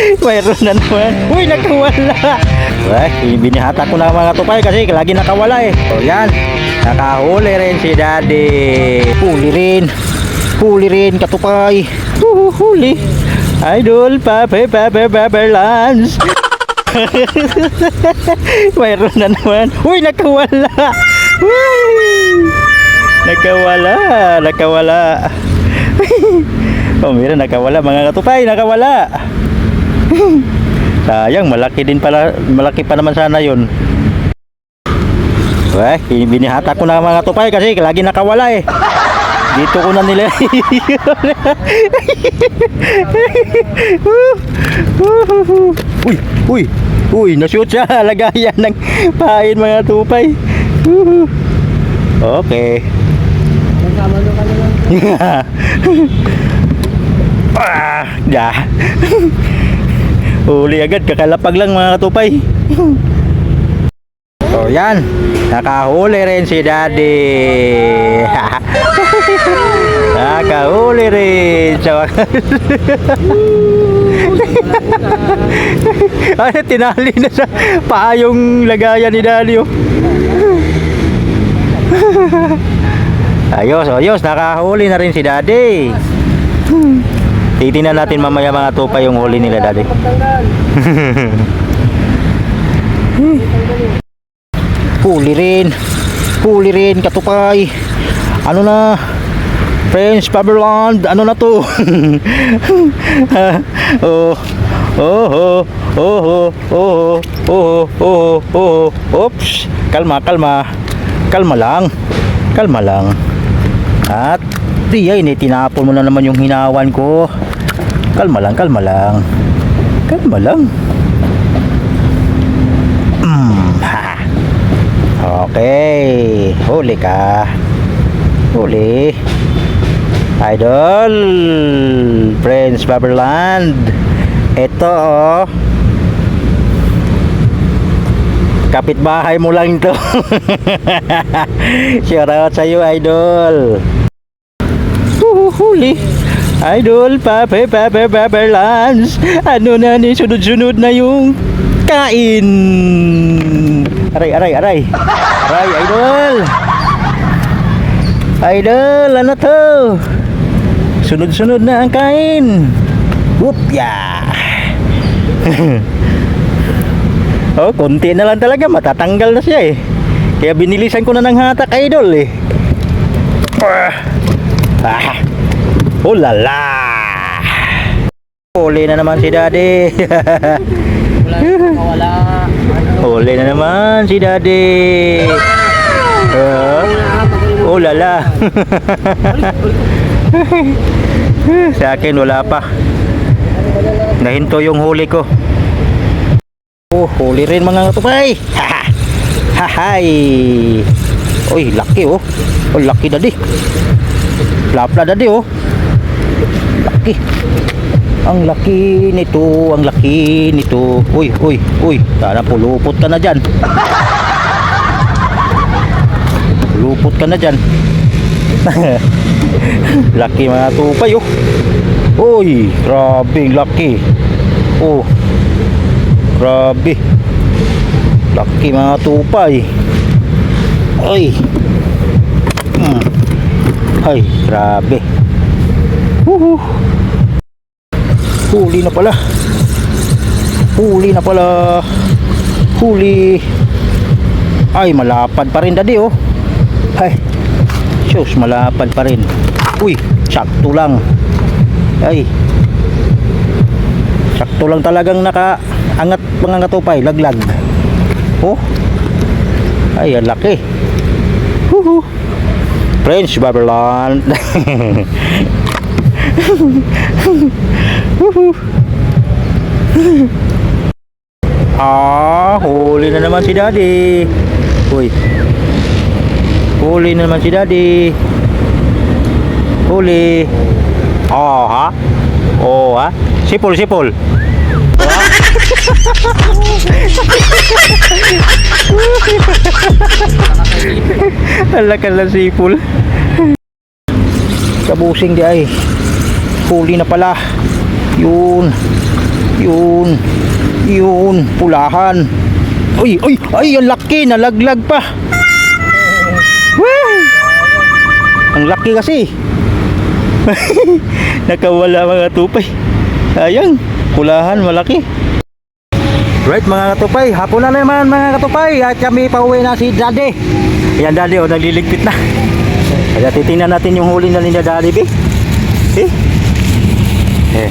Mayroon na naman. Uy, nakawala. Ay, binihata ko na mga tupay kasi lagi nakawala eh. O yan, nakahuli rin si daddy. Huli rin. Huli rin, katupay. Uhu, huli. Idol, pape, pape, pape, lance. Mayroon na naman. Uy, nakawala. Uy. Nakawala, nakawala. oh, mira, nakawala. Mga katupay, nakawala. Sayang, malaki din pala, malaki pa naman sana yun. Weh, binihata ko na mga tupay kasi lagi nakawala eh. Dito ko na nila. uy, uy, uy, nashoot siya. Lagayan ng pain mga tupay. Okay. ah, ya. Huli agad, kakalapag lang mga katupay. So yan, nakahuli rin si daddy. nakahuli rin. Ay, tinali na sa paa yung lagayan ni daddy. Oh. ayos, ayos, nakahuli na rin si daddy. Titingnan natin mamaya mga tupa yung huli nila dati. Puli rin. Puli rin katupay. Ano na? French Babylon, ano na to? Oh, oh, oh, oh. Oh, oh, oh, oh, oh, oh, oh, Oops. Kalma, kalma. Kalma lang. Kalma lang. At, diya, initinapon mo na naman yung hinawan ko. Kalma lang, kalma lang. Kalma lang. Mm, ha. Okay. Huli ka. Huli. Idol. Prince Baberland. Ito oh. Kapitbahay mo lang to. Shout out sa iyo, Idol. Huli. Idol, pape, pape, Baberlands. Ano na ni sunod-sunod na yung kain. Aray, aray, aray. Aray, idol. Idol, ano to? Sunod-sunod na ang kain. Whoop, ya. oh, konti na lang talaga. Matatanggal na siya eh. Kaya binilisan ko na ng hatak, idol eh. Ah. Oh lala. Huli na naman si daddy. Wala wala. Huli na naman si daddy. Uh, oh lala. Sa akin wala pa. Nahinto yung huli ko. Oh, huli rin mga tupay. Hahay. Uy, laki oh. Oh, laki daddy. Lapla daddy oh. Laki. Ang laki nito, ang laki nito. Uy, uy, uy. Sana pulupot ka na dyan. Lupot ka na dyan. laki mga tupay oh. Uy, grabe laki. Oh. Grabe. Laki mga tupay. Ay. Hmm. Ay, grabe. Woohoo. Huli na pala. Huli na pala. Huli. Ay, malapad pa rin daddy oh. Ay. Sus, malapad pa rin. Uy, sakto lang. Ay. Sakto lang talagang naka angat mga katupay, laglag. Oh. Ay, ang laki. Woohoo. French Babylon. Ah, huli na naman si Daddy. Uy. Huli na naman si Daddy. Huli. Oh, ha? Oh, ha? Sipol, sipol. Alakan lang sipol. Kabusing di ay. Huli na pala. Yun. Yun. Yun. Pulahan. Uy, uy, ay, ang laki. Nalaglag pa. Woo! Ang laki kasi. Nakawala mga tupay. Ayan. Pulahan, malaki. Right mga katupay, hapon na naman mga katupay at kami pauwi na si Daddy. Ayan Daddy, oh, nagliligpit na. Kaya titingnan natin yung huli na ni Daddy, be. Eh? Eh.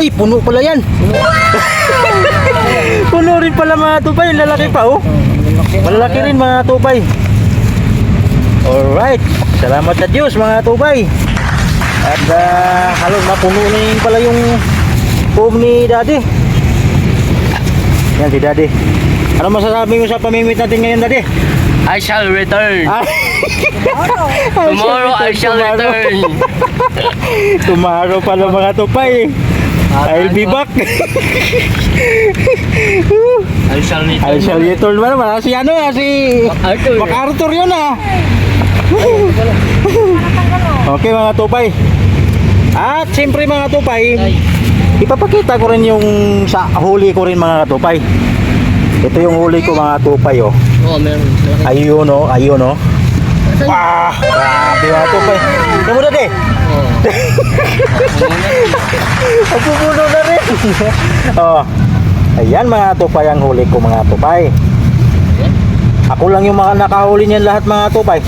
Ay, puno pala yan. puno rin pala mga tupay, lalaki pa oh. Malalaki rin mga tupay. Alright, salamat sa Diyos mga tupay. At uh, halos napuno na rin pala yung home ni Daddy. Yan si Daddy. Ano masasabi mo sa pamimit natin ngayon, Daddy? I shall return. Tomorrow I shall return. Tomorrow pala mga tupay. I'll be back. I shall return. I shall return ba naman? Si ano ah, si MacArthur. MacArthur yun ah. okay mga tupay. At siyempre mga tupay, Ay, ipapakita ko rin yung sa huli ko rin mga tupay. Ito yung huli ko mga tupay oh. Oo, meron. Ayun oh, ayun oh. Wah, grabe mga tupay. Ito mo dati. Oo. Pagpupuno na rin. oh. Ayan mga tupay ang huli ko mga tupay. Ako lang yung mga nakahuli niyan lahat mga tupay.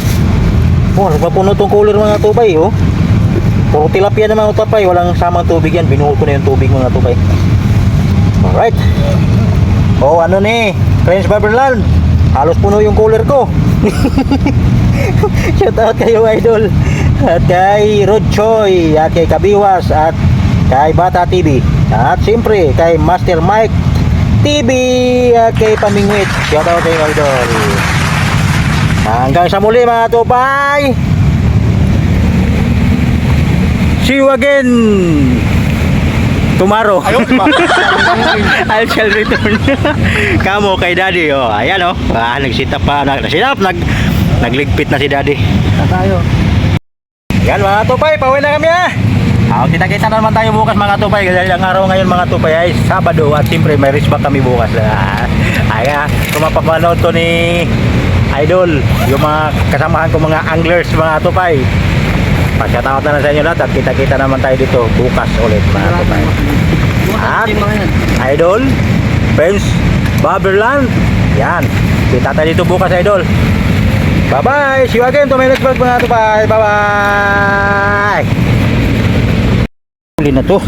Oh, nagpapuno tong cooler mga tupay oh. Puro tilapia na mga tupay, walang samang tubig yan. Binuhol ko na yung tubig mga tupay. Alright. Oh, ano ni? Friends Barberland. Halos puno yung cooler ko. Shout out kayo idol. At kay Rod Choi, at kay Kabiwas, at kay Bata TV. At siyempre kay Master Mike TV, at kay Pamingwit. Shout out kayo idol. Hanggang sa muli mga tupay. See you again tomorrow. I shall return. Kamo kay daddy oh. Ayan oh. Ah, nagsita pa, nag nasilap, nag nagligpit na si daddy. Na tayo. Yan mga tupay, pauwi na kami ah. Ah, kita-kita na naman tayo bukas mga tupay dahil ang araw ngayon mga tupay ay Sabado at siyempre may race back kami bukas. Ah, ay ah, kung mapapanood to ni Idol, yung mga kasamahan ko mga anglers mga tupay. Pagkatawag na lang sa inyo lahat at kita-kita naman tayo dito bukas ulit mga tupay. At. Idol, Friends, Baberland. Yan. Kita tayo dito bukas, Idol. Bye-bye. See you again to my next vlog mga tupay. Bye-bye. Huli na to.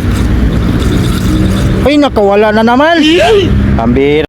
Ay, nakawala na naman. Ambir.